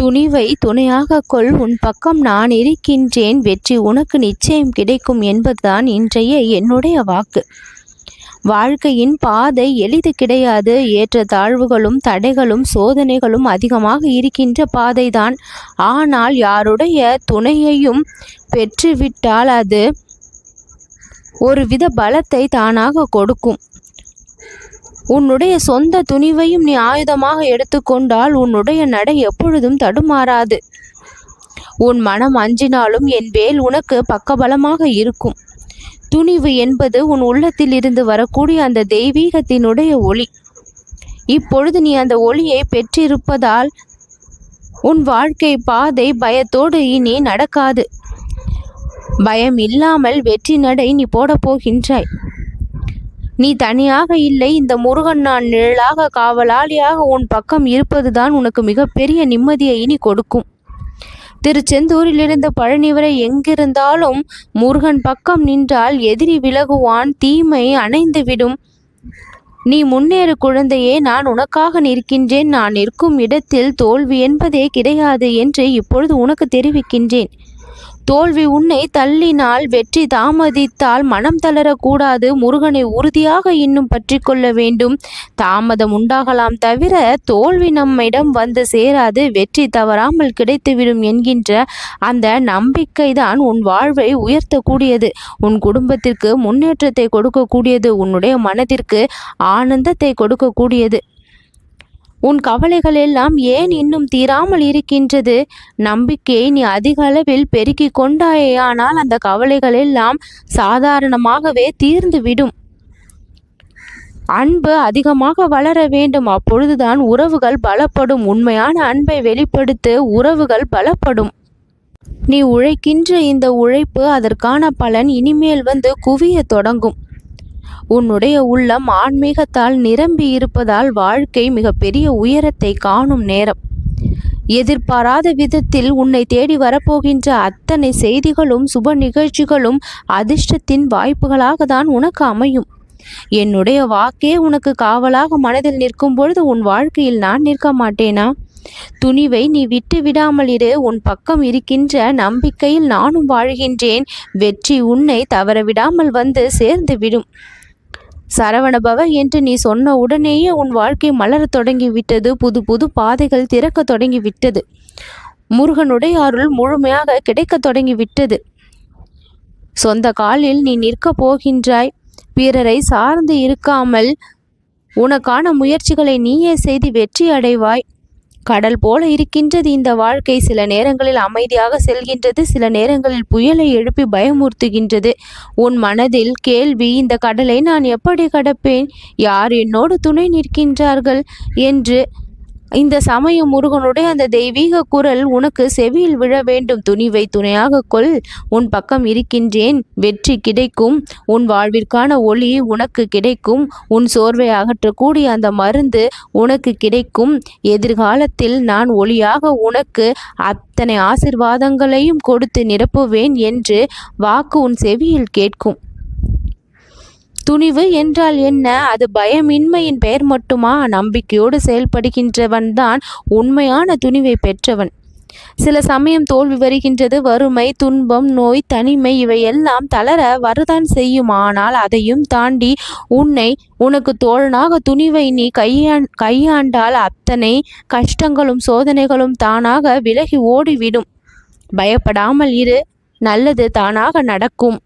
துணிவை துணையாக கொள். உன் பக்கம் நான் இருக்கின்றேன். வெற்றி உனக்கு நிச்சயம் கிடைக்கும் என்பதுதான் இன்றைய என்னுடைய வாக்கு. வாழ்க்கையின் பாதை எளிது கிடையாது. ஏற்ற தாழ்வுகளும் தடைகளும் சோதனைகளும் அதிகமாக இருக்கின்ற பாதைதான். ஆனால் யாருடைய துணையையும் பெற்றுவிட்டால் அது ஒருவித பலத்தை தானாக கொடுக்கும். உன்னுடைய சொந்த துணிவையும் நீ ஆயுதமாக எடுத்துக்கொண்டால் உன்னுடைய நடை எப்பொழுதும் தடுமாறாது. உன் மனம் அஞ்சினாலும் என் வேல் உனக்கு பக்கபலமாக இருக்கும். துணிவு என்பது உன் உள்ளத்தில் இருந்து வரக்கூடிய அந்த தெய்வீகத்தினுடைய ஒளி. இப்பொழுது நீ அந்த ஒளியை பெற்றிருப்பதால் உன் வாழ்க்கை பாதை பயத்தோடு இனி நடக்காது. பயம் இல்லாமல் வெற்றி நடை நீ போடப் போகின்றாய். நீ தனியாக இல்லை இந்த முருகன் நான் நிழலாக காவலாளியாக உன் பக்கம் இருப்பதுதான் உனக்கு மிகப்பெரிய நிம்மதியை இனி கொடுக்கும். திருச்செந்தூரிலிருந்து பழனி வரை எங்கிருந்தாலும் முருகன் பக்கம் நின்றால் எதிரி விலகுவான் தீமை அணைந்துவிடும். நீ முன்னேறு குழந்தையே நான் உனக்காக நிற்கின்றேன் நான் நிற்கும் இடத்தில் தோல்வி என்பதே கிடையாது என்று இப்பொழுது உனக்கு தெரிவிக்கின்றேன். தோல்வி உன்னை தள்ளினால் வெற்றி தாமதித்தால் மனம் தளரக்கூடாது. முருகனை உறுதியாக இன்னும் பற்றி கொள்ள வேண்டும். தாமதம் உண்டாகலாம் தவிர தோல்வி நம்மிடம் வந்து சேராது. வெற்றி தவறாமல் கிடைத்துவிடும் என்கின்ற அந்த நம்பிக்கைதான் உன் வாழ்வை உயர்த்தக்கூடியது. உன் குடும்பத்திற்கு முன்னேற்றத்தை கொடுக்கக்கூடியது. உன்னுடைய மனதிற்கு ஆனந்தத்தை கொடுக்கக்கூடியது. உன் கவலைகள் எல்லாம் ஏன் இன்னும் தீராமல் இருக்கின்றது? நம்பிக்கையை நீ அதிக அளவில் பெருக்கிக் கொண்டாயேயானால் அந்த கவலைகள் எல்லாம் சாதாரணமாகவே தீர்ந்துவிடும். அன்பு அதிகமாக வளர வேண்டும். அப்பொழுதுதான் உறவுகள் பலப்படும். உண்மையான அன்பை வெளிப்படுத்து உறவுகள் பலப்படும். நீ உழைக்கின்ற இந்த உழைப்பு அதற்கான பலன் இனிமேல் வந்து குவிய தொடங்கும். உன்னுடைய உள்ளம் ஆன்மீகத்தால் நிரம்பி இருப்பதால் வாழ்க்கை மிகப்பெரிய உயரத்தை காணும் நேரம். எதிர்பாராத விதத்தில் உன்னை தேடி வரப்போகின்ற அத்தனை செய்திகளும் சுப நிகழ்ச்சிகளும் அதிர்ஷ்டத்தின் வாய்ப்புகளாக தான் உனக்கு அமையும். என்னுடைய வாக்கே உனக்கு காவலாக மனதில் நிற்கும் பொழுது உன் வாழ்க்கையில் நான் நிற்க மாட்டேனா? துணிவை நீ விட்டு விடாமல் இரு. உன் பக்கம் இருக்கின்ற நம்பிக்கையில் நானும் வாழ்கின்றேன். வெற்றி உன்னை தவறவிடாமல் வந்து சேர்ந்து விடும். சரவணபவ என்று நீ சொன்ன உடனேயே உன் வாழ்க்கை மலரத் தொடங்கிவிட்டது புது புது பாதைகள் திறக்க தொடங்கிவிட்டது. முருகனுடைய அருள் முழுமையாக கிடைக்கத் தொடங்கிவிட்டது. சொந்த காலில் நீ நிற்கப் போகின்றாய். பிறரை சார்ந்து இருக்காமல் உனக்கான முயற்சிகளை நீயே செய்து வெற்றி அடைவாய். கடல் போல இருக்கின்றது இந்த வாழ்க்கை. சில நேரங்களில் அமைதியாக செல்கின்றது சில நேரங்களில் புயலை எழுப்பி பயமுறுத்துகின்றது. உன் மனதில் கேள்வி இந்த கடலை நான் எப்படி கடப்பேன்? யார் என்னோடு துணை நிற்கின்றார்கள்? என்று இந்த சமயம் முருகனுடைய அந்த தெய்வீக குரல் உனக்கு செவியில் விழ வேண்டும். துணிவை துணையாக கொள். உன் பக்கம் இருக்கின்றேன். வெற்றி கிடைக்கும். உன் வாழ்விற்கான ஒளி உனக்கு கிடைக்கும். உன் சோர்வை அகற்றக்கூடிய அந்த மருந்து உனக்கு கிடைக்கும். எதிர்காலத்தில் நான் ஒளியாக உனக்கு அத்தனை ஆசிர்வாதங்களையும் கொடுத்து நிரப்புவேன் என்று வாக்கு உன் செவியில் கேட்கும். துணிவு என்றால் என்ன? அது பயமின்மையின் பெயர் மட்டுமா? நம்பிக்கையோடு செயல்படுகின்றவன்தான் உண்மையான துணிவை பெற்றவன். சில சமயம் தோல்வி வருகின்றது வறுமை துன்பம் நோய் தனிமை இவையெல்லாம் தளர வரதான் செய்யும். ஆனால் அதையும் தாண்டி உன்னை உனக்கு தோழனாக துணிவை நீ கையா கையாண்டால் அத்தனை கஷ்டங்களும் சோதனைகளும் தானாக விலகி ஓடிவிடும். பயப்படாமல் இரு நல்லது தானாக நடக்கும்.